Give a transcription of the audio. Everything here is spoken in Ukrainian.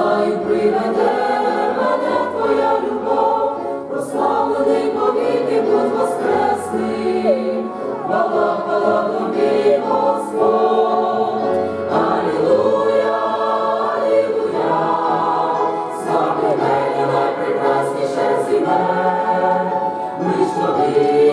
знаю, приведе мене твоя любов, прославлений повіки будь воскресний, хвала, хвала тобі, Господь, Алілуя, Алілуя, саме мене найпрекрасніше зіме, ми ж тобі.